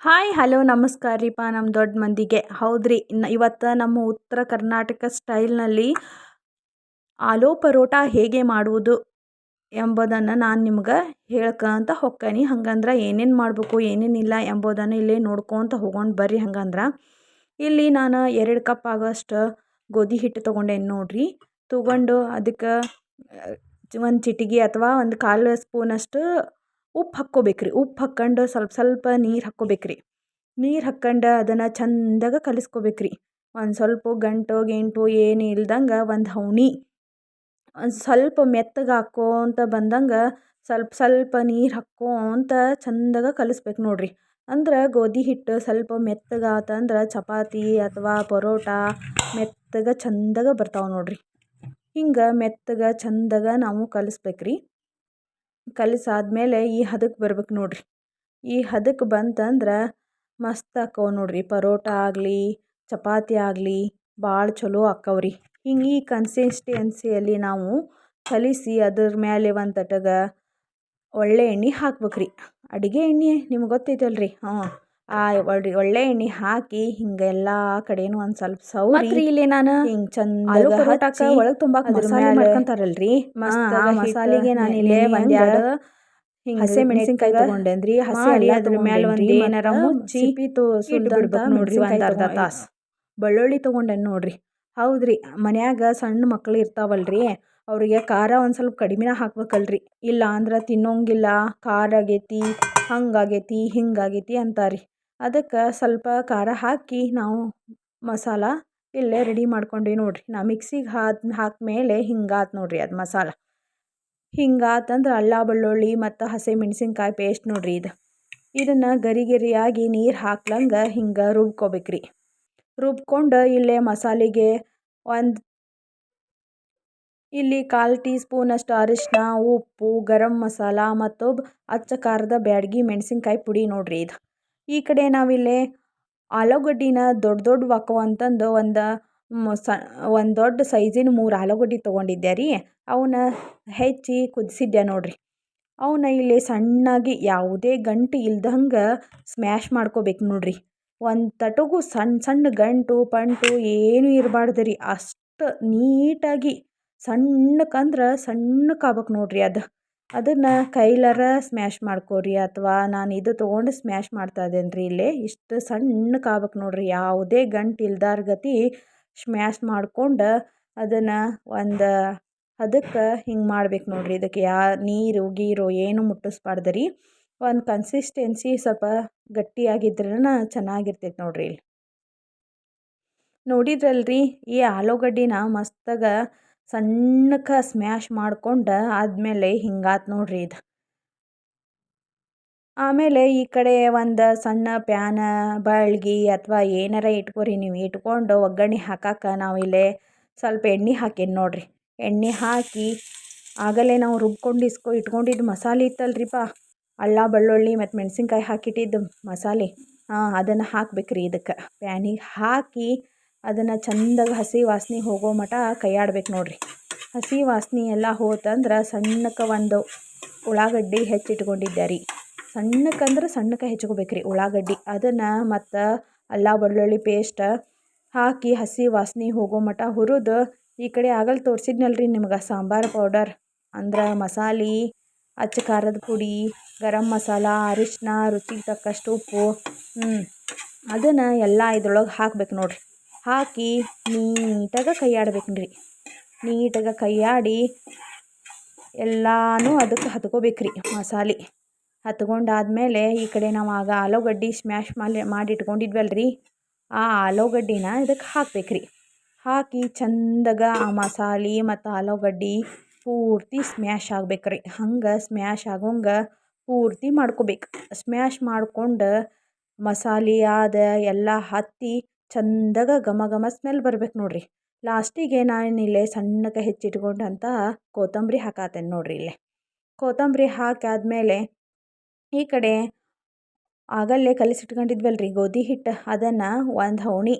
Hi hello ನಮಸ್ಕಾರ ರೀಪ್ಪ ನಮ್ಮ ದೊಡ್ಡ ಮಂದಿಗೆ. ಹೌದ್ರಿ ಇವತ್ತು ನಮ್ಮ ಉತ್ತರ ಕರ್ನಾಟಕ ಸ್ಟೈಲ್ನಲ್ಲಿ ಆಲೋ ಪರೋಟ ಹೇಗೆ ಮಾಡುವುದು ಎಂಬುದನ್ನು ನಾನು ನಿಮ್ಗೆ ಹೇಳ್ಕೊಂತ ಹೊಕ್ಕೇನಿ. ಹಂಗಂದ್ರೆ ಏನೇನು ಮಾಡಬೇಕು ಏನೇನಿಲ್ಲ ಎಂಬುದನ್ನು ಇಲ್ಲಿ ನೋಡ್ಕೊತ ಹೋಗೋಣ ಬರ್ರಿ ಹಂಗಂದ್ರೆ. ಇಲ್ಲಿ ನಾನು ಎರಡು ಕಪ್ ಆಗೋಷ್ಟು ಗೋಧಿ ಹಿಟ್ಟು ತೊಗೊಂಡೇನು ನೋಡ್ರಿ. ತೊಗೊಂಡು ಅದಕ್ಕೆ ಒಂದು ಚಿಟಿಗೆ ಅಥವಾ ಒಂದು ಕಾಲು ಸ್ಪೂನಷ್ಟು ಉಪ್ಪು ಹಾಕ್ಕೋಬೇಕ್ರಿ, ಉಪ್ಪು ಹಾಕ್ಕೊಂಡು ಸ್ವಲ್ಪ ಸ್ವಲ್ಪ ನೀರು ಹಾಕ್ಕೋಬೇಕ್ರಿ. ನೀರು ಹಾಕ್ಕೊಂಡು ಅದನ್ನು ಚಂದಾಗ ಕಲಿಸ್ಕೋಬೇಕ್ರಿ. ಒಂದು ಸ್ವಲ್ಪ ಗಂಟು, ಗಿಂಟು ಏನು ಇಲ್ದಂಗೆ ಒಂದು ಹವಣಿ ಒಂದು ಸ್ವಲ್ಪ ಮೆತ್ತಗೆ ಹಾಕ್ಕೋತ ಬಂದಂಗೆ ಸ್ವಲ್ಪ ಸ್ವಲ್ಪ ನೀರು ಹಾಕ್ಕೋತ ಚಂದಾಗ ಕಲಿಸ್ಬೇಕು ನೋಡ್ರಿ. ಅಂದ್ರೆ ಗೋಧಿ ಹಿಟ್ಟು ಸ್ವಲ್ಪ ಮೆತ್ತಗಾತಂದ್ರೆ ಚಪಾತಿ ಅಥವಾ ಪರೋಟ ಮೆತ್ತಗೆ ಚಂದಾಗ ಬರ್ತಾವೆ ನೋಡ್ರಿ. ಹಿಂಗೆ ಮೆತ್ತಗೆ, ಚಂದಾಗ ನಾವು ಕಲಿಸ್ಬೇಕ್ರಿ. ಕಲಸಾದ್ಮೇಲೆ ಈ ಹದಕ್ಕೆ ಬರ್ಬೇಕು ನೋಡ್ರಿ. ಈ ಹದಕ್ಕೆ ಬಂತಂದ್ರೆ ಮಸ್ತ್ ಆಕ್ಕವು ನೋಡ್ರಿ. ಪರೋಟ ಆಗಲಿ, ಚಪಾತಿ ಆಗಲಿ ಭಾಳ ಚಲೋ ಆಕ್ಕವ್ರಿ ಹಿಂಗೆ ಈ ಕನ್ಸಿಸ್ಟೆನ್ಸಿಯಲ್ಲಿ ನಾವು ಕಲಿಸಿ ಅದ್ರ ಮೇಲೆ ಒಂದು ತಟಗ ಒಳ್ಳೆ ಎಣ್ಣೆ ಹಾಕ್ಬೇಕ್ರಿ. ಅಡುಗೆ ಎಣ್ಣೆ ನಿಮ್ಗೆ ಗೊತ್ತೈತಲ್ರಿ? ಹಾಂ. ಆ ಒಳ್ಳೆ ಒಳ್ಳೆ ಎಣ್ಣೆ ಹಾಕಿ ಹಿಂಗ ಎಲ್ಲಾ ಕಡೆನೂ ಒಂದ್ ಸ್ವಲ್ಪ ಸೌರಿ ಇಲ್ಲಿ ನಾನು ಹಿಂಗೆ ಚಂದ ಆಲೂ ಒಳಗೆ ತುಂಬ ಮಸಾಲೆ ಮಾಡ್ಕೊಂತಾರಲ್ರಿ? ಮಸ್ತ್ ಮಸಾಲೆಗೆ ನಾನು ಇಲ್ಲೇ ಎರಡು ಹಸಿ ಮೆಣಸಿನಕಾಯಿ ತಗೊಂಡೇನ್ರಿ? ಹಸಿ ಅದ್ರ ಮೇಲೆ ಒಂದು ಏನಾರ ಮುಚ್ಚಿ ತೋ ಬಿಡ್ಬೇಕು ನೋಡ್ರಿ ಒಂದ್ ಅರ್ಧ ತಾಸು. ಬೆಳ್ಳುಳ್ಳಿ ತಗೊಂಡೇನ್ ನೋಡ್ರಿ? ಹೌದ್ರಿ ಮನ್ಯಾಗ ಸಣ್ಣ ಮಕ್ಳು ಇರ್ತಾವಲ್ರಿ ಅವರಿಗೆ ಖಾರ ಒಂದ್ ಸ್ವಲ್ಪ ಕಡಿಮೆನ ಹಾಕ್ಬೇಕಲ್ರಿ. ಇಲ್ಲ ಅಂದ್ರೆ ತಿನ್ನೋಂಗಿಲ್ಲ ಖಾರ ಆಗೈತಿ ಹಂಗಾಗೈತಿ ಹಿಂಗಾಗೈತಿ ಅಂತಾರ್ರಿ ಅದಕ್ಕೆ ಸ್ವಲ್ಪ ಖಾರ ಹಾಕಿ ನಾವು ಮಸಾಲ ಇಲ್ಲೇ ರೆಡಿ ಮಾಡ್ಕೊಂಡ್ವಿ ನೋಡ್ರಿ. ನಾ ಮಿಕ್ಸಿಗೆ ಹಾಕಿ ಹಾಕ್ಮೇಲೆ ಹಿಂಗಾತು ನೋಡ್ರಿ ಅದು ಮಸಾಲ. ಹಿಂಗಾತಂದ್ರೆ ಅಲ್ಲ, ಬೆಳ್ಳುಳ್ಳಿ ಮತ್ತು ಹಸಿ ಮೆಣಸಿನ್ಕಾಯಿ ಪೇಸ್ಟ್ ನೋಡ್ರಿ ಇದು. ಇದನ್ನು ಗರಿ ಗರಿಯಾಗಿ ನೀರು ಹಾಕ್ಲಂಗೆ ಹಿಂಗೆ ರುಬ್ಕೋಬೇಕ್ರಿ. ರುಬ್ಕೊಂಡು ಇಲ್ಲೇ ಮಸಾಲೆಗೆ ಒಂದು, ಇಲ್ಲಿ ಕಾಲು ಟೀ ಸ್ಪೂನಷ್ಟು ಅರಿಶಿನ ಉಪ್ಪು, ಗರಂ ಮಸಾಲ ಮತ್ತು ಅಚ್ಚ ಖಾರದ ಬ್ಯಾಡಗಿ ಮೆಣಸಿನ್ಕಾಯಿ ಪುಡಿ ನೋಡ್ರಿ ಇದು. ಈ ಕಡೆ ನಾವಿಲ್ಲಿ ಆಲೂಗಡ್ಡಿನ ದೊಡ್ಡ ದೊಡ್ಡ ವಕ್ಕವ್ ಅಂತಂದು ಒಂದು ಸ, ಒಂದು ದೊಡ್ಡ ಸೈಜಿನ ಮೂರು ಆಲೂಗಡ್ಡೆ ತೊಗೊಂಡಿದ್ದೆ ರೀ. ಅವನ್ನ ಹೆಚ್ಚಿ ಕುದಿಸಿದ್ದೆ ನೋಡಿರಿ. ಅವನ್ನ ಇಲ್ಲಿ ಸಣ್ಣಾಗಿ ಯಾವುದೇ ಗಂಟು ಇಲ್ದಂಗೆ ಸ್ಮ್ಯಾಶ್ ಮಾಡ್ಕೋಬೇಕು ನೋಡಿರಿ. ಒಂದು ತಟಗೂ ಸಣ್ಣ ಸಣ್ಣ ಗಂಟು, ಪಂಟು ಏನೂ ಇರಬಾರ್ದು ರೀ. ಅಷ್ಟು ನೀಟಾಗಿ ಸಣ್ಣಕ್ಕಂದ್ರೆ ಸಣ್ಣಕ್ಕೆ ಆಗ್ಬೇಕು ನೋಡ್ರಿ ಅದು. ಅದನ್ನು ಕೈಲಾರ ಸ್ಮ್ಯಾಶ್ ಮಾಡ್ಕೊರಿ ಅಥವಾ ನಾನು ಇದು ತೊಗೊಂಡು ಸ್ಮ್ಯಾಶ್ ಮಾಡ್ತಾ ಇದ್ದೇನೆ ರೀ ಇಲ್ಲಿ. ಇಷ್ಟು ಸಣ್ಣಕ್ಕೆ ಆಗ್ಬೇಕು ನೋಡ್ರಿ, ಯಾವುದೇ ಗಂಟು ಇಲ್ದಾರ ಗತಿ ಸ್ಮ್ಯಾಶ್ ಮಾಡ್ಕೊಂಡು ಅದನ್ನು ಒಂದು ಅದಕ್ಕೆ ಹಿಂಗೆ ಮಾಡ್ಬೇಕು ನೋಡ್ರಿ. ಇದಕ್ಕೆ ಯಾ, ನೀರು, ಗೀರು ಏನು ಮುಟ್ಟಿಸ್ಬಾರ್ದು ರೀ ಒಂದು ಕನ್ಸಿಸ್ಟೆನ್ಸಿ ಸ್ವಲ್ಪ ಗಟ್ಟಿಯಾಗಿದ್ರೂ ಚೆನ್ನಾಗಿರ್ತೈತೆ ನೋಡ್ರಿ ಇಲ್ಲಿ. ನೋಡಿದ್ರಲ್ರಿ, ಈ ಆಲೂಗಡ್ಡಿನ ಮಸ್ತಾಗ ಸಣ್ಣಕ್ಕೆ ಸ್ಮ್ಯಾಶ್ ಮಾಡ್ಕೊಂಡು ಆದಮೇಲೆ ಹಿಂಗಾತು ನೋಡ್ರಿ ಇದು. ಆಮೇಲೆ ಈ ಕಡೆ ಒಂದು ಸಣ್ಣ ಪ್ಯಾನ, ಬಾಳ್ಗಿ ಅಥವಾ ಏನಾರ ಇಟ್ಕೋರಿ ನೀವು. ಇಟ್ಕೊಂಡು ಒಗ್ಗರಣೆ ಹಾಕಕ್ಕೆ ನಾವಿಲ್ಲೇ ಸ್ವಲ್ಪ ಎಣ್ಣೆ ಹಾಕಿ ನೋಡ್ರಿ. ಎಣ್ಣೆ ಹಾಕಿ ಆಗಲೇ ನಾವು ರುಬ್ಕೊಂಡು ಇಸ್ಕೊ ಇಟ್ಕೊಂಡಿದ್ದು ಮಸಾಲೆ ಇತ್ತಲ್ರಿಪ್ಪ ಅಳ್ಳ, ಬೆಳ್ಳುಳ್ಳಿ ಮತ್ತು ಮೆಣಸಿನ್ಕಾಯಿ ಹಾಕಿಟ್ಟಿದ್ದು ಮಸಾಲೆ. ಹಾಂ, ಅದನ್ನು ಹಾಕ್ಬೇಕ್ರಿ ಇದಕ್ಕೆ. ಪ್ಯಾನಿಗೆ ಹಾಕಿ ಅದನ್ನು ಚಂದಾಗಿ ಹಸಿ ವಾಸನೆ ಹೋಗೋ ಮಟ ಕೈಯಾಡ್ಬೇಕು ನೋಡ್ರಿ. ಹಸಿ ವಾಸನೆ ಎಲ್ಲ ಹೋತಂದ್ರೆ ಸಣ್ಣಕ್ಕೆ ಒಂದು ಉಳ್ಳಾಗಡ್ಡಿ ಹೆಚ್ಚಿಟ್ಕೊಂಡಿದ್ದೆ ರೀ ಸಣ್ಣಕ್ಕಂದ್ರೆ ಸಣ್ಣಕ್ಕೆ ಹೆಚ್ಕೋಬೇಕ್ರಿ ಉಳ್ಳಾಗಡ್ಡಿ. ಅದನ್ನು ಮತ್ತು ಅಲ್ಲ ಬೆಳ್ಳುಳ್ಳಿ ಪೇಸ್ಟ್ ಹಾಕಿ ಹಸಿ ವಾಸನೆ ಹೋಗೋ ಮಟ ಹುರಿದು ಈ ಕಡೆ ಆಗಲ್ಲಿ ರೀ ನಿಮ್ಗೆ ಸಾಂಬಾರು ಪೌಡರ್ ಅಂದ್ರೆ ಮಸಾಲೆ, ಅಚ್ಚ ಖಾರದ ಪುಡಿ, ಗರಂ ಮಸಾಲ ಅರಿಶಿನ ರುಚಿಗೆ ತಕ್ಕಷ್ಟು ಉಪ್ಪು ಹ್ಞೂ ಅದನ್ನು ಎಲ್ಲ ಇದ್ರೊಳಗೆ ಹಾಕ್ಬೇಕು ನೋಡ್ರಿ. ಹಾಕಿ ನೀಟಾಗಿ ಕೈಯಾಡ್ಬೇಕು ರೀ ನೀಟಾಗಿ ಕೈಯಾಡಿ ಎಲ್ಲಾನು ಅದಕ್ಕೆ ಹತ್ಕೋಬೇಕ್ರಿ ಮಸಾಲೆ. ಹತ್ಕೊಂಡಾದ್ಮೇಲೆ ಈ ಕಡೆ ನಾವು ಆಗ ಆಲೂಗಡ್ಡೆ ಸ್ಮ್ಯಾಶ್ ಮಾಡಿ ಮಾಡಿ ರೀ ಆ ಆಲೂಗಡ್ಡಿನ ಇದಕ್ಕೆ ಹಾಕ್ಬೇಕ್ರಿ. ಹಾಕಿ ಚಂದಾಗ ಆ ಮಸಾಲೆ ಮತ್ತು ಆಲೂಗಡ್ಡೆ ಪೂರ್ತಿ ಸ್ಮ್ಯಾಶ್ ಆಗ್ಬೇಕು ರೀ ಹಂಗೆ ಸ್ಮ್ಯಾಶ್ ಆಗೋಂಗೆ ಪೂರ್ತಿ ಮಾಡ್ಕೋಬೇಕು. ಸ್ಮ್ಯಾಶ್ ಮಾಡ್ಕೊಂಡು ಮಸಾಲೆ ಆದ ಎಲ್ಲ ಹತ್ತಿ ಚಂದಾಗ ಘಮ ಘಮ ಸ್ಮೆಲ್ ಬರ್ಬೇಕು ನೋಡ್ರಿ. ಲಾಸ್ಟಿಗೆ ನಾನಿಲ್ಲೇ ಸಣ್ಣಕ್ಕೆ ಹೆಚ್ಚಿಟ್ಕೊಂಡಂತ ಕೊತ್ತಂಬರಿ ಹಾಕತ್ತೇನೆ ನೋಡ್ರಿ ಇಲ್ಲೇ. ಕೊತ್ತಂಬರಿ ಹಾಕಾದ್ಮೇಲೆ ಈ ಕಡೆ ಆಗಲ್ಲೇ ಕಲಿಸಿಟ್ಕೊಂಡಿದ್ವಲ್ರಿ ಗೋಧಿ ಹಿಟ್ಟು, ಅದನ್ನು ಒಂದು ಹವಣಿ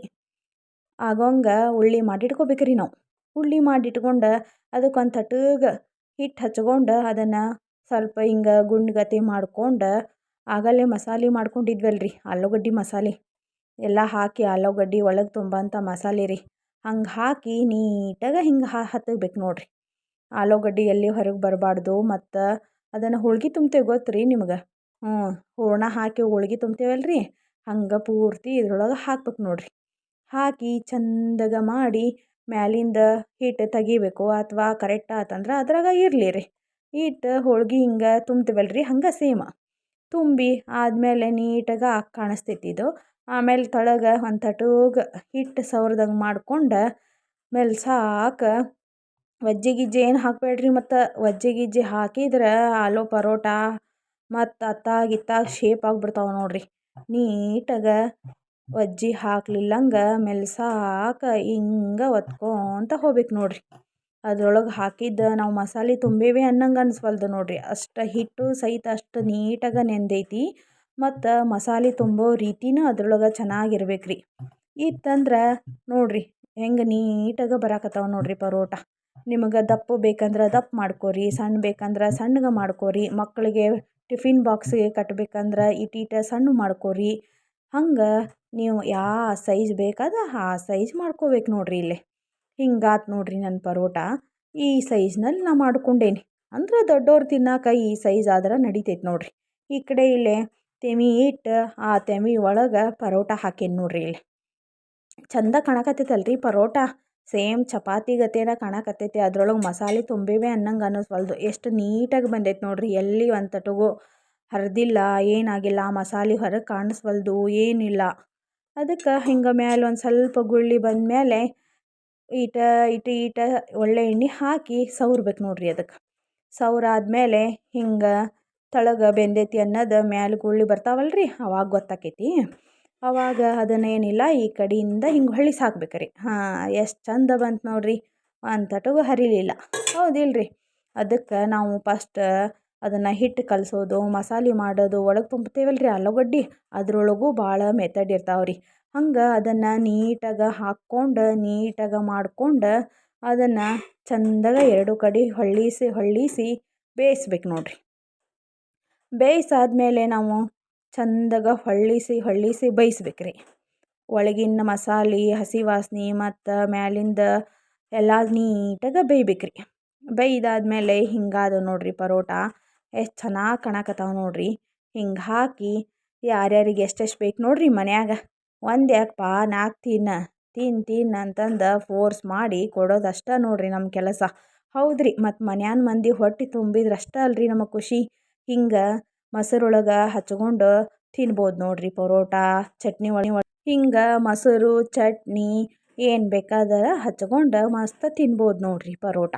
ಆಗೋಂಗೆ ಉಳ್ಳಿ ಮಾಡಿಟ್ಕೋಬೇಕ್ರಿ ನಾವು. ಉಳ್ಳಿ ಮಾಡಿಟ್ಕೊಂಡು ಅದಕ್ಕೊಂದು ತಟಗೆ ಹಿಟ್ಟು ಹಚ್ಕೊಂಡು ಅದನ್ನು ಸ್ವಲ್ಪ ಹಿಂಗೆ ಗುಂಡ್ಗತಿ ಮಾಡ್ಕೊಂಡು ಆಗಲ್ಲೇ ಮಸಾಲೆ ಮಾಡ್ಕೊಂಡಿದ್ವಲ್ರಿ, ಆಲೂಗಡ್ಡೆ ಮಸಾಲೆ. ಎಲ್ಲ ಹಾಕಿ ಆಲೂಗಡ್ಡೆ ಒಳಗೆ ತುಂಬಂಥ ಮಸಾಲೆ ರೀ. ಹಂಗೆ ಹಾಕಿ ನೀಟಾಗಿ ಹಿಂಗೆ ಹತ್ತಬೇಕು ನೋಡಿರಿ. ಆಲೂಗಡ್ಡೆ ಎಲ್ಲಿ ಹೊರಗೆ ಬರಬಾರ್ದು ಮತ್ತು ಅದನ್ನು ಹೋಳ್ಗೆ ತುಂಬ್ತೇವೆ ಗೊತ್ತು ರೀ ನಿಮ್ಗೆ? ಹ್ಞೂ ಹೂರ್ಣ ಹಾಕಿ ಹೋಳ್ಗೆ ರೀ ಹಂಗೆ ಪೂರ್ತಿ ಇದ್ರೊಳಗೆ ಹಾಕ್ಬೇಕು ನೋಡಿರಿ. ಹಾಕಿ ಚಂದಗ ಮಾಡಿ ಮ್ಯಾಲಿಂದ ಹಿಟ್ಟು ತೆಗಿಬೇಕು ಅಥವಾ ಕರೆಕ್ಟ್ ಆತಂದ್ರೆ ಅದ್ರಾಗ ಇರಲಿ ರೀ. ಹಿಟ್ಟು ಹೋಳ್ಗೆ ಹಿಂಗೆ ತುಂಬ್ತೇವಲ್ರಿ ಹಂಗೆ ಸೇಮ. ತುಂಬಿ ಆದಮೇಲೆ ನೀಟಾಗಿ ಕಾಣಿಸ್ತೈತಿ ಇದು. ಆಮೇಲೆ ತಳಗೆ ಒಂದು ತಟೂಗ ಹಿಟ್ಟು ಸವ್ರದಂಗೆ ಮಾಡ್ಕೊಂಡು ಮೇಲೆ ಸಾಕು. ವಜ್ಜೆ ಗಿಜ್ಜೆ ಏನು ಹಾಕಬೇಡ್ರಿ ಮತ್ತು? ವಜ್ಜೆ ಗಿಜ್ಜೆ ಹಾಕಿದ್ರೆ ಆಲೂ ಪರೋಟ ಮತ್ತು ಅತ್ತಾಗ ಇತ್ತಾಗ ಶೇಪ್ ಆಗಿಬಿಡ್ತಾವೆ ನೋಡಿರಿ. ನೀಟಾಗಿ ವಜ್ಜಿ ಹಾಕ್ಲಿಲ್ಲಂಗೆ ಮೆಲ್ಸಾಕ ಹಿಂಗೆ ಒತ್ಕೊತ ಹೋಗ್ಬೇಕು ನೋಡಿರಿ. ಅದ್ರೊಳಗೆ ಹಾಕಿದ್ದು ನಾವು ಮಸಾಲೆ ತುಂಬೇವಿ ಅನ್ನಂಗೆ ಅನ್ಸ್ವಲ್ದು ನೋಡಿರಿ. ಅಷ್ಟು ಹಿಟ್ಟು ಸಹಿತ ಅಷ್ಟು ನೀಟಾಗಿ ನೆಂದೈತಿ. ಮತ್ತು ಮಸಾಲೆ ತುಂಬೋ ರೀತಿನೂ ಅದ್ರೊಳಗೆ ಚೆನ್ನಾಗಿರ್ಬೇಕು ರೀ ಇತ್ತಂದ್ರೆ ನೋಡಿರಿ ಹೆಂಗೆ ನೀಟಾಗಿ ಬರಾಕತ್ತಾವ ನೋಡಿರಿ ಪರೋಟ. ನಿಮಗೆ ದಪ್ಪ ಬೇಕಂದ್ರೆ ದಪ್ಪ ಮಾಡ್ಕೊರಿ, ಸಣ್ಣ ಬೇಕಂದ್ರೆ ಸಣ್ಣಗೆ ಮಾಡ್ಕೊರಿ ಮಕ್ಕಳಿಗೆ ಟಿಫಿನ್ ಬಾಕ್ಸಿಗೆ ಕಟ್ಬೇಕಂದ್ರೆ ಇಟೀಟ ಸಣ್ಣ ಮಾಡ್ಕೊರಿ. ಹಂಗೆ ನೀವು ಯಾವ ಸೈಜ್ ಬೇಕಾದ ಆ ಸೈಜ್ ಮಾಡ್ಕೋಬೇಕು ನೋಡಿರಿ ಇಲ್ಲಿ. ಹಿಂಗಾತು ನೋಡಿರಿ ನನ್ನ ಪರೋಟ, ಈ ಸೈಜ್ನಲ್ಲಿ ನಾ ಮಾಡ್ಕೊಂಡೇನಿ. ಅಂದ್ರೆ ದೊಡ್ಡವ್ರು ತಿನ್ನಾಕ ಈ ಸೈಜ್ ಆದ್ರೆ ನಡಿತೈತೆ ನೋಡಿರಿ. ಈ ಕಡೆ ಇಲ್ಲೇ ತೆಮಿ ಇಟ್ಟು ಆ ತೆಮಿ ಒಳಗೆ ಪರೋಟ ಹಾಕೀನಿ ನೋಡ್ರಿ ಇಲ್ಲಿ. ಚಂದ ಕಾಣಕತ್ತೈತಲ್ರಿ ಪರೋಟ. ಸೇಮ್ ಚಪಾತಿ ಗತೆನ ಕಾಣಕತ್ತೈತಿ, ಅದ್ರೊಳಗೆ ಮಸಾಲೆ ತುಂಬಿವೆ ಅನ್ನಂಗೆ ಅನ್ನಿಸ್ವಲ್ದು ಎಷ್ಟು ನೀಟಾಗಿ ಬಂದೈತೆ ನೋಡಿರಿ ಎಲ್ಲಿ ಒಂದು ತಟಗೂ ಹರಿದಿಲ್ಲ, ಏನಾಗಿಲ್ಲ, ಮಸಾಲೆ ಹೊರಗೆ ಕಾಣಿಸ್ವಲ್ದು, ಏನಿಲ್ಲ. ಅದಕ್ಕೆ ಹಿಂಗೆ ಮೇಲೆ ಒಂದು ಸ್ವಲ್ಪ ಗುಳ್ಳಿ ಬಂದಮೇಲೆ ಈಟ ಇಟ ಈಟ ಒಳ್ಳೆ ಎಣ್ಣೆ ಹಾಕಿ ಸವ್ರ್ಬೇಕು ನೋಡಿರಿ ಅದಕ್ಕೆ ಸವ್ರಾದ್ಮೇಲೆ ಹಿಂಗೆ ತಳಗೆ ಬೆಂದೈತಿ ಅನ್ನೋದು ಮ್ಯಾಲ ಗುಳ್ಳಿ ಬರ್ತಾವಲ್ರಿ, ಅವಾಗ ಗೊತ್ತಾಕೈತಿ. ಅವಾಗ ಅದನ್ನೇನಿಲ್ಲ, ಈ ಕಡೆಯಿಂದ ಹಿಂಗೆ ಹೊಳ್ಳಿ ಸಾಕ್ಬೇಕ್ರಿ. ಹಾಂ, ಎಷ್ಟು ಚಂದ ಬಂತು ನೋಡ್ರಿ, ಅಂತಟಗೂ ಹರಿಲಿಲ್ಲ. ಹೌದಿಲ್ರಿ. ಅದಕ್ಕೆ ನಾವು ಫಸ್ಟ್ ಅದನ್ನು ಹಿಟ್ಟು ಕಲಸೋದು, ಮಸಾಲೆ ಮಾಡೋದು, ಒಳಗೆ ತುಂಬ್ತೇವಲ್ರಿ ಆಲೂಗಡ್ಡೆ. ಅದರೊಳಗೂ ಭಾಳ ಮೆಥಡ್ ಇರ್ತಾವೆ ರೀ ಹಂಗೆ ಅದನ್ನು ನೀಟಾಗಿ ಹಾಕ್ಕೊಂಡು, ನೀಟಾಗಿ ಮಾಡ್ಕೊಂಡು ಅದನ್ನು ಚಂದಾಗ ಎರಡು ಕಡೆ ಹೊಳ್ಳಿಸಿ ಹೊಳ್ಳಿಸಿ ಬೇಯಿಸ್ಬೇಕು ನೋಡಿರಿ. ಬೇಯಿಸಾದ್ಮೇಲೆ ನಾವು ಚಂದಾಗ ಹೊಳ್ಳಿಸಿ ಹೊಳ್ಳಿಸಿ ಬೇಯಿಸ್ಬೇಕು ರೀ ಒಳಗಿನ ಮಸಾಲೆ ಹಸಿ ವಾಸನೆ ಮತ್ತು ಮ್ಯಾಲಿಂದ ಎಲ್ಲ ನೀಟಾಗಿ ಬೇಯ್ಬೇಕು ರೀ ಬೇಯ್ದಾದ್ಮೇಲೆ ಹಿಂಗಾದ ನೋಡ್ರಿ ಪರೋಟ. ಎಷ್ಟು ಚೆನ್ನಾಗಿ ಕಾಣಕತ್ತಾವ ನೋಡಿರಿ. ಹಿಂಗೆ ಹಾಕಿ ಯಾರ್ಯಾರಿಗೆ ಎಷ್ಟೆಷ್ಟು ಬೇಕು ನೋಡಿರಿ ಮನ್ಯಾಗ. ಒಂದು ಯಾಕಪ್ಪ ನಾಲ್ಕು ತಿನ್ನ ತಿನ್ನು ತಿನ್ನು ಅಂತಂದು ಫೋರ್ಸ್ ಮಾಡಿ ಕೊಡೋದಷ್ಟೇ ನೋಡಿರಿ ನಮ್ಮ ಕೆಲಸ. ಹೌದ್ರಿ ಮತ್ತು ಮನ್ಯಾನ ಮಂದಿ ಹೊಟ್ಟೆ ತುಂಬಿದ್ರೆ ಅಷ್ಟೇ ಅಲ್ರಿ ನಮಗೆ ಖುಷಿ. ಹಿಂಗೆ ಮೊಸರೊಳಗ ಹಚ್ಕೊಂಡು ತಿನ್ಬೋದು ನೋಡ್ರಿ ಪರೋಟ, ಚಟ್ನಿ ಒಳ ಹಿಂಗೆ ಮೊಸರು, ಚಟ್ನಿ ಏನು ಬೇಕಾದರ ಹಚ್ಕೊಂಡು ಮಸ್ತ್ ತಿನ್ಬೋದು ನೋಡ್ರಿ ಪರೋಟ.